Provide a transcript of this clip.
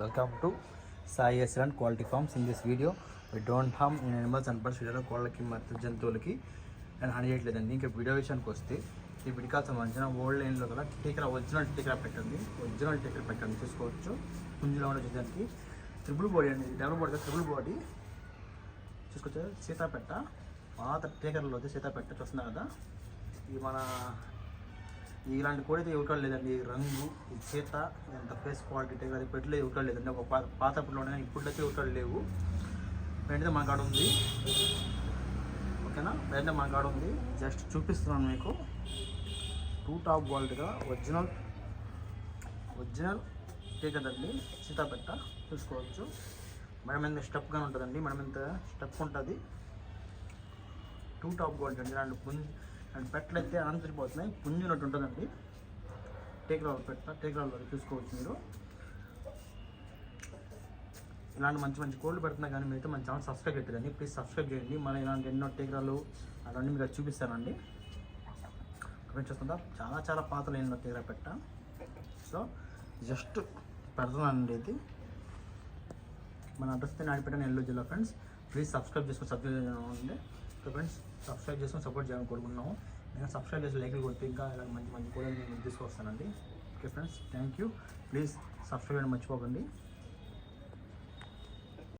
Welcome to Sai island quality farms in this video we don't harm in animals and birds వీడియోలో కోళ్ళకి మరియు జంతువులకి నేను హాని చేయట్లేదండి ఇంకా వీడియో విషయానికి వస్తే ఈ విడికాల్ సంబంధించిన ఓల్డ్ లైన్లో కూడా టీకరా ఒరిజినల్ టీకా పెట్టండి. ఒరిజినల్ టీకా పెట్టండి. చూసుకోవచ్చు. పుంజులో ఉండే చూడడానికి త్రిబుల్ బాడీ అండి. డబుల్ బాడీ త్రిబుల్ బాడీ చూసుకోవచ్చు సీతాపెట్ట. పాత టీకర్లో వచ్చి సీతాపెట్ట చూస్తున్నారు కదా. ఇది మన ఇలాంటి కోడి అయితే ఇవ్వటం లేదండి. రంగు ఈ చేత ఎంత ఫేస్ క్వాలిటీ టైప్ అది పెట్టలే ఇవ్వటం లేదండి. ఒక పాత పాతప్పుడు కానీ ఇప్పుడు అయితే ఇవ్వటం లేవు. వెంటనే మన కాడ ఉంది. ఓకేనా? వెంటనే మన కాడ ఉంది. జస్ట్ చూపిస్తున్నాను మీకు. టూ టాప్ క్వాలిటీగా ఒరిజినల్ ఒరిజినల్ కదండి సీతాపెట్ట చూసుకోవచ్చు. మేడం ఎంత స్టెప్గా ఉంటుందండి. మేడం ఎంత స్టెప్ ఉంటుంది. టూ టాప్ క్వాలిటీ అండి. రెండు అండ్ పెట్టలు అయితే అనంతరిపోతున్నాయి పుంజినట్టు ఉంటుందండి. టేకరాలు పెట్ట టేకరాలు చూసుకోవచ్చు మీరు. ఇలాంటి మంచి మంచి కోళ్ళు పెడుతున్నా కానీ మీరైతే మన ఛానల్ సబ్స్క్రైబ్ చేయలేదండి ప్లీజ్ సబ్స్క్రైబ్ చేయండి. మన ఇలాంటి ఎన్నో టేకరాలు అవన్నీ మీకు చూపిస్తానండి. కమెంట్ చూస్తుందా? చాలా చాలా పాత లైన్లో టేకరా పెట్ట. సో జస్ట్ పెడుతున్నానండి ఇది. మన అడ్రస్ తే నాడిపేట నెల్లూరు జిల్లా ఫ్రెండ్స్. ప్లీజ్ సబ్స్క్రైబ్ చేసుకొని సబ్స్క్రైబ్ చేయండి ఫ్రెండ్స్ సబ్స్క్రైబ్ చేసుకొని సపోర్ట్ చేయాలని కోరుకున్నాము నేను సబ్స్క్రైబ్ చేసి లైక్లు కొట్టి ఇంకా ఇలా మంచి మంచి కూడా నేను తీసుకొస్తానండి. Okay friends thank you please subscribe అని మర్చిపోకండి.